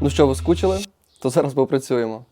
Ну що, ви скучили? То зараз попрацюємо.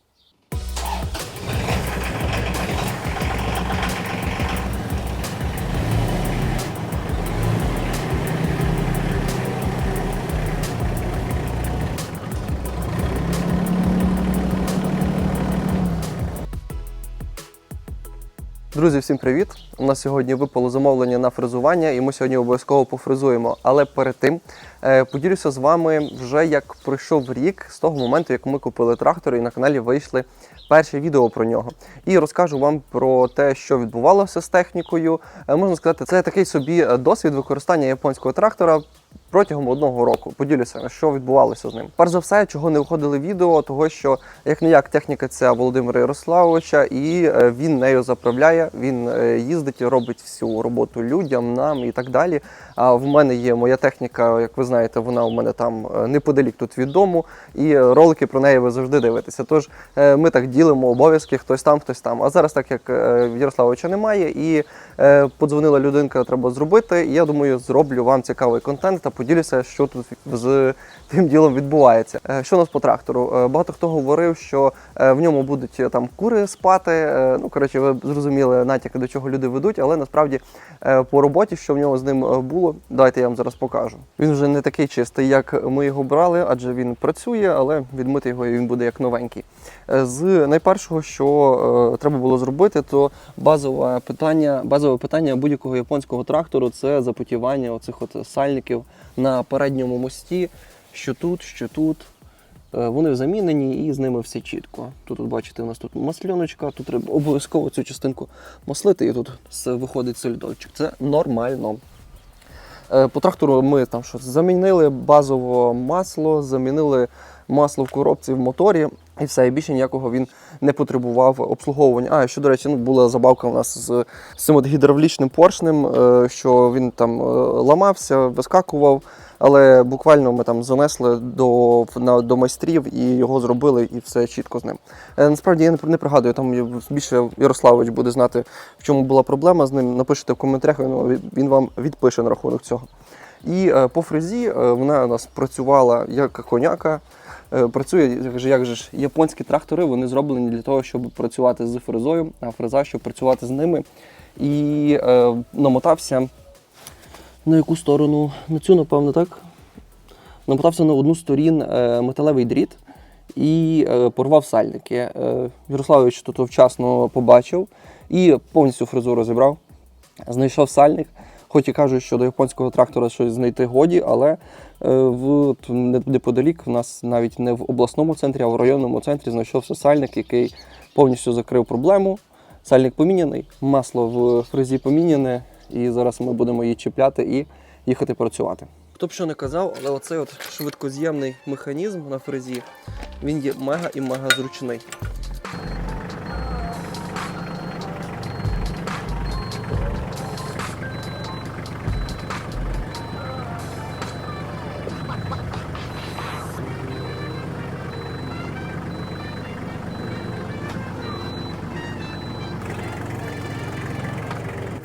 Друзі, всім привіт! У нас сьогодні випало замовлення на фрезування, і ми сьогодні обов'язково пофрезуємо. Але перед тим е, поділюся з вами вже як пройшов рік з того моменту, як ми купили трактор, і на каналі вийшли перші відео про нього. І розкажу вам про те, що відбувалося з технікою. Е, можна сказати, це такий собі е, досвід використання японського трактора. Протягом одного року поділюся, що відбувалося з ним. Перш за все, чого не виходили відео, того що як не як техніка це Володимира Ярославовича, і е, він нею заправляє. Він е, їздить, робить всю роботу людям, нам і так далі. А в мене є моя техніка, як ви знаєте, вона у мене там е, неподалік тут від дому, і ролики про неї ви завжди дивитеся. Тож ми так ділимо обов'язки, хтось там, хтось там. А зараз, так як Ярославовича немає, і подзвонила людинка, треба зробити. І я думаю, зроблю вам цікавий контент та поділюся, що тут з тим ділом відбувається. Е, Що у нас по трактору? Е, Багато хто говорив, що е, в ньому будуть там кури спати. Ну коротше, ви зрозуміли натяки, до чого люди ведуть, але насправді по роботі, що в нього з ним було, давайте я вам зараз покажу. Він вже не такий чистий, як ми його брали, адже він працює, але відмити його і він буде як новенький. З найпершого, що треба було зробити, то базове питання, базове питання будь-якого японського трактору це запотівання оцих от сальників на передньому мості, що тут, що тут. Е, Вони замінені і з ними все чітко. Тут, от бачите, у нас тут масльоночка, тут треба обов'язково цю частинку маслити, і тут виходить солідольчик. Це нормально. Е, По трактору ми там що замінили базово масло, замінили масло в коробці в моторі, і все, і більше ніякого він не потребував обслуговування. А що, до речі, ну, була забавка у нас з, з цим от гідравлічним поршнем, е, що він там е, ламався, вискакував. Але буквально ми там занесли до, на, до майстрів і його зробили, і все чітко з ним. Е, насправді я не, пригадую, там більше Ярославович буде знати, в чому була проблема з ним. Напишіть в коментарях, він, він вам відпише на рахунок цього. І по фрезі вона у нас працювала як коняка. Е, працює, як же, ж, японські трактори вони зроблені для того, щоб працювати з фрезою, а фреза, щоб працювати з ними. І е, намотався на яку сторону? На цю, напевно, так? Намотався на одну сторін е, металевий дріт і е, порвав сальники. Е, Ярославович тут вчасно побачив і повністю фрезу розібрав. Знайшов сальник. Хоч і кажуть, що до японського трактора щось знайти годі, але е, в неподалік, в нас навіть не в обласному центрі, а в районному центрі знайшовся сальник, який повністю закрив проблему. Сальник поміняний, масло в фрезі поміняне, і зараз ми будемо її чіпляти і їхати працювати. Хто б що не казав, але оцей от швидкоз'ємний механізм на фрезі, він є мега і мега зручний.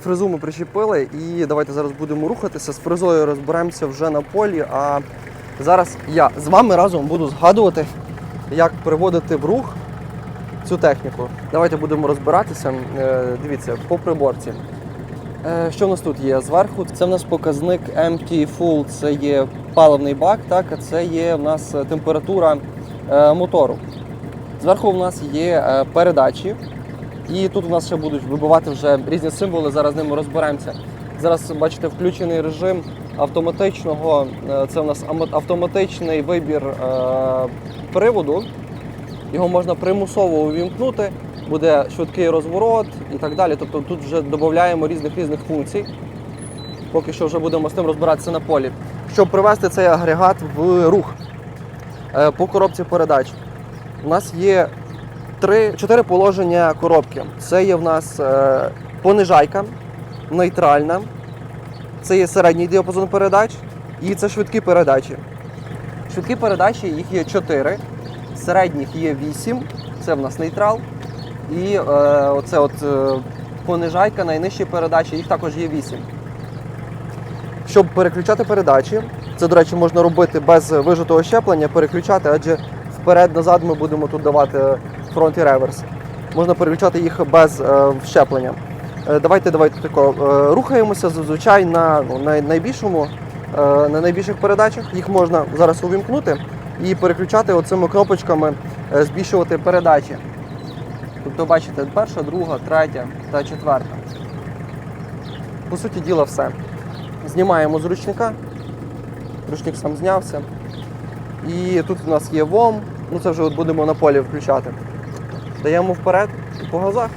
Фрезу ми причепили і давайте зараз будемо рухатися. З фрезою розберемося вже на полі. А зараз я з вами разом буду згадувати, як приводити в рух цю техніку. Давайте будемо розбиратися. Е, Дивіться, по приборці. Е, Що в нас тут є? Зверху це в нас показник empty full, це є паливний бак, так, а це є в нас температура е, мотору. Зверху в нас є передачі, і тут у нас ще будуть вибивати вже різні символи, зараз з ними розберемося. Зараз бачите включений режим автоматичного, е, це у нас автоматичний вибір е, приводу. Його можна примусово увімкнути, буде швидкий розворот і так далі. Тобто тут вже додаємо різних різних функцій. Поки що вже будемо з тим розбиратися на полі. Щоб привести цей агрегат в рух Е, по коробці передач. У нас є три, чотири положення коробки. Це є в нас е, понижайка, нейтральна, це є середній діапазон передач і це швидкі передачі. Швидкі передачі їх є чотири, середніх є вісім, це в нас нейтрал. І е, оце от е, понижайка, найнижчі передачі, їх також є вісім. Щоб переключати передачі, Це, до речі, можна робити без вижитого щеплення, переключати, адже вперед-назад ми будемо тут давати фронт і реверс. Можна переключати їх без е, щеплення. Е, Давайте, давайте тако. е, Рухаємося зазвичай на ну, найбільшому, е, на найбільших передачах. Їх можна зараз увімкнути і переключати оцими кнопочками, збільшувати передачі. Тобто, бачите, перша, друга, третя та четверта. По суті діла, все. Знімаємо з ручника. Ручник сам знявся. І тут у нас є ВОМ, ну це вже от будемо на полі включати. Даємо вперед і по газах.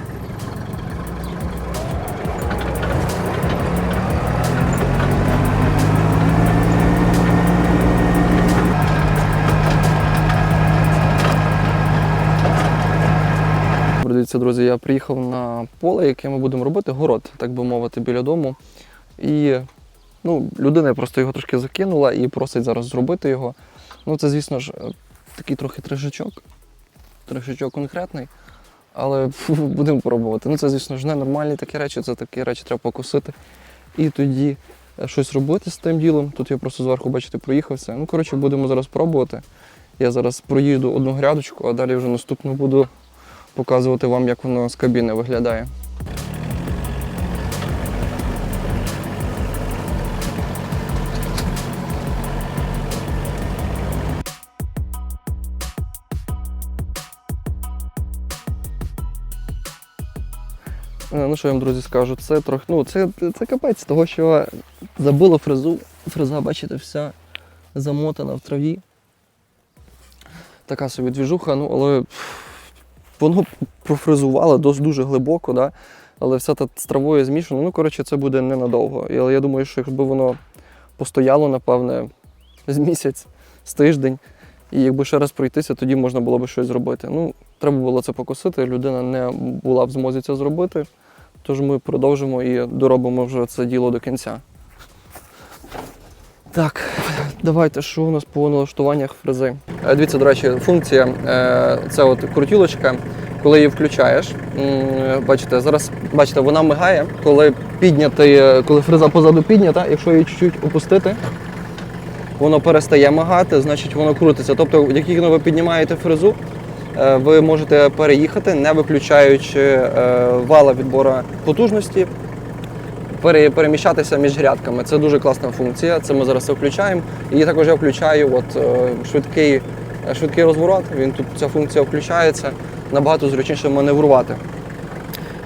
Дивіться, друзі, я приїхав на поле, яке ми будемо робити, город, так би мовити, біля дому. І ну, людина просто його трошки закинула і просить зараз зробити його. Ну, це, звісно ж, е, такий трохи трешачок. Трешачок конкретний. Але будемо пробувати. Ну, це, звісно ж, не нормальні такі речі, це такі речі треба покусити. І тоді е, щось робити з тим ділом. Тут я просто зверху, бачите, проїхався. Ну, коротше, будемо зараз пробувати. Я зараз проїду одну грядочку, а далі вже наступну буду показувати вам, як воно з кабіни виглядає. Ну, що я вам, друзі, скажу, це трохи. Ну, це, це капець, того що забило фрезу. Фреза, бачите, вся замотана в траві. Така собі двіжуха, ну, але воно профрезувало дос- дуже глибоко, да? але все та з травою змішано. Ну, коротше, це буде ненадовго. Але я думаю, що якби воно постояло, напевне, з місяць, з тиждень, і якби ще раз пройтися, тоді можна було б щось зробити. Ну, треба було це покосити, людина не була в змозі це зробити. Тож ми продовжимо і доробимо вже це діло до кінця. Так, давайте, що у нас по налаштуваннях фрези. Е, Дивіться, до речі, функція е, це от крутілочка. Коли її включаєш, бачите, зараз бачите, вона мигає, коли підняти, е, коли фреза позаду піднята, якщо її чуть-чуть опустити, воно перестає мигати, значить воно крутиться. Тобто, як ви піднімаєте фрезу, е, ви можете переїхати, не виключаючи е, вала відбору потужності, переміщатися між грядками. Це дуже класна функція. Це ми зараз включаємо. І також я включаю от, е, швидкий, е, швидкий розворот. Він тут ця функція включається, набагато зручніше маневрувати.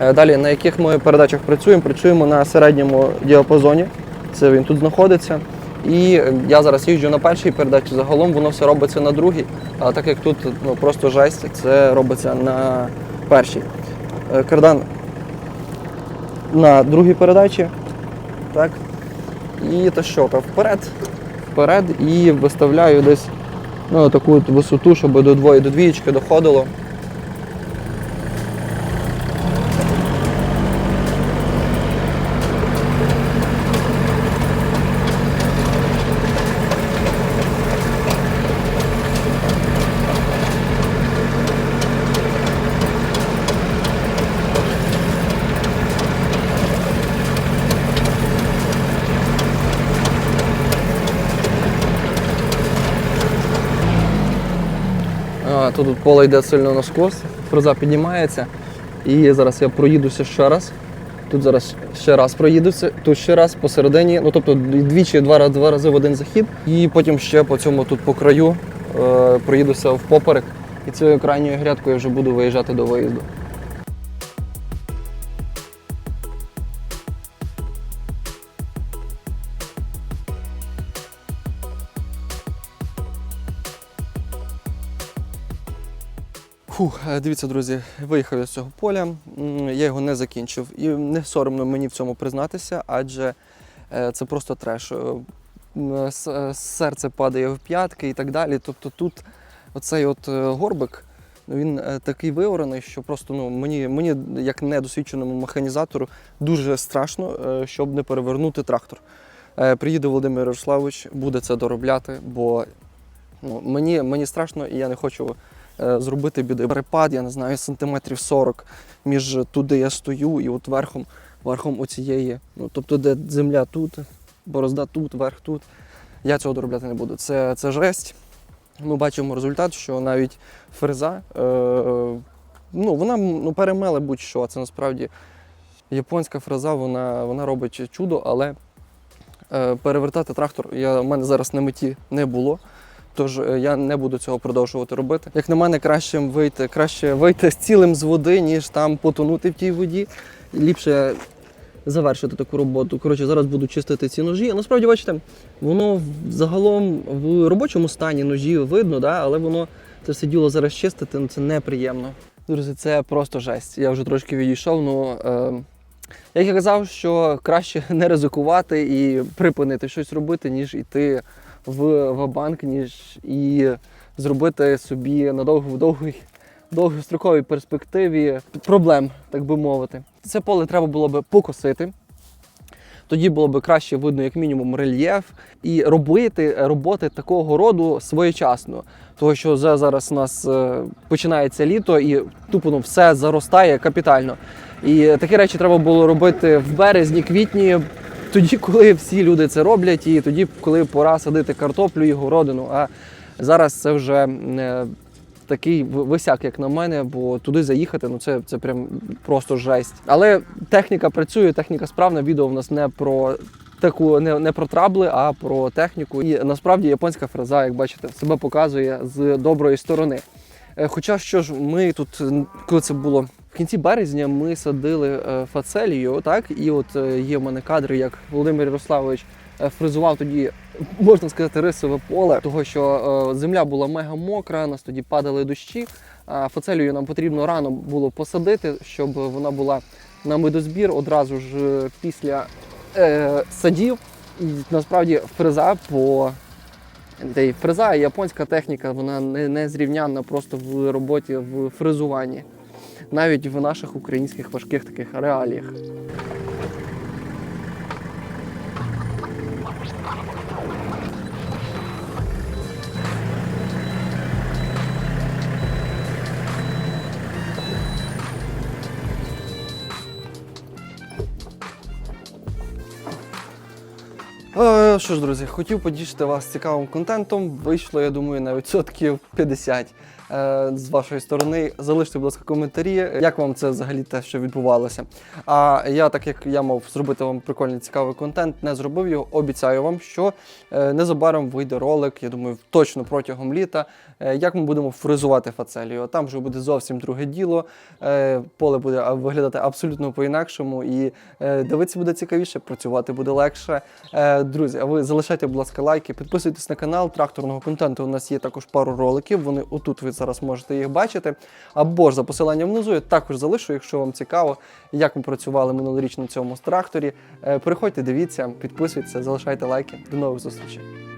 Е, Далі, на яких ми передачах працюємо? Працюємо на середньому діапазоні. Це він тут знаходиться. І я зараз їжджу на першій передачі. Загалом воно все робиться на другій. А так як тут ну, просто жесть, це робиться на першій. Е, Кардан на другій передачі. Так. І то що, то вперед, вперед і виставляю десь ну, таку от висоту, щоб до двої, до двієчки доходило. А, Тут поле йде сильно на скос, фреза піднімається. І зараз я проїдуся ще раз. Тут зараз ще раз проїдуся, тут ще раз посередині, ну тобто двічі, два, рази- два рази в один захід. І потім ще по цьому тут по краю е, проїдуся в поперек. І цією крайньою грядкою я вже буду виїжджати до виїзду. Фух, е, дивіться, друзі, виїхав я з цього поля. Я його не закінчив. І не соромно мені в цьому признатися, адже е, це просто треш. Е, Серце падає в п'ятки і так далі. Тобто тут оцей от горбик, ну, він такий виорений, що просто ну, мені, мені, як недосвідченому механізатору, дуже страшно, щоб не перевернути трактор. Приїде Володимир Ярославович, буде це доробляти, бо ну, мені, мені страшно і я не хочу зробити біди. Перепад, я не знаю, сантиметрів 40 між тут, де я стою, і от верхом, верхом оцієї. Ну, тобто, де земля тут, борозда тут, верх тут. Я цього доробляти не буду. Це, це жесть. Ми бачимо результат, що навіть фреза, е, ну, вона ну, перемеле будь-що. Це насправді японська фреза, вона, вона робить чудо, але е, перевертати трактор я, в мене зараз на меті не було. Тож е, я не буду цього продовжувати робити. Як на мене, краще вийти, краще вийти з цілим з води, ніж там потонути в тій воді. Ліпше завершити таку роботу. Коротше, зараз буду чистити ці ножі. Насправді, бачите, воно загалом в робочому стані ножі видно, да? але воно це все діло зараз чистити, ну це неприємно. Друзі, це просто жесть. Я вже трошки відійшов. Ну е, як я казав, що краще не ризикувати і припинити щось робити, ніж йти в, в банк, ніж і зробити собі на довгий довгостроковій перспективі проблем, так би мовити. Це поле треба було би покосити. Тоді було б краще видно, як мінімум, рельєф, і робити роботи такого роду своєчасно. Тому що за- зараз у нас е, починається літо і тупо ну, все заростає капітально. І такі речі треба було робити в березні, квітні, тоді, коли всі люди це роблять, і тоді, коли пора садити картоплю і городину. А зараз це вже е, такий висяк, як на мене, бо туди заїхати, ну це, це прям просто жесть. Але техніка працює, техніка справна. Відео в нас не про таку не, не про трабли, а про техніку. І насправді японська фреза, як бачите, себе показує з доброї сторони. Е, Хоча що ж, ми тут, коли це було кінці березня, ми садили е, фацелію, так, і от е, є в мене кадри, як Володимир Ярославович е, фрезував тоді, можна сказати, рисове поле, того що земля була мега мокра, нас тоді падали дощі. А фацелію нам потрібно рано було посадити, щоб вона була на медозбір одразу ж після е, садів. І насправді фреза по та фреза японська техніка, вона не, не зрівнянна просто в роботі в фрезуванні, навіть в наших українських важких таких реаліях. Е, Що ж, друзі, хотів потішити вас цікавим контентом. Вийшло, я думаю, на відсотків 50 е, з вашої сторони. Залиште, будь ласка, коментарі, як вам це взагалі те, що відбувалося. А я, так як я мав зробити вам прикольний цікавий контент, не зробив його. Обіцяю вам, що е, незабаром вийде ролик, я думаю, точно протягом літа, е, як ми будемо фризувати фацелію. Там вже буде зовсім друге діло. Е, Поле буде виглядати абсолютно по-інакшому, і е, дивитися буде цікавіше, працювати буде легше. Е, Друзі, а ви залишайте, будь ласка, лайки, підписуйтесь на канал тракторного контенту. У нас є також пару роликів. Вони отут ви зараз можете їх бачити. Або ж за посиланням внизу я також залишу, якщо вам цікаво, як ми працювали минулоріч на цьому тракторі. Приходьте, дивіться, підписуйтесь, залишайте лайки. До нових зустрічей.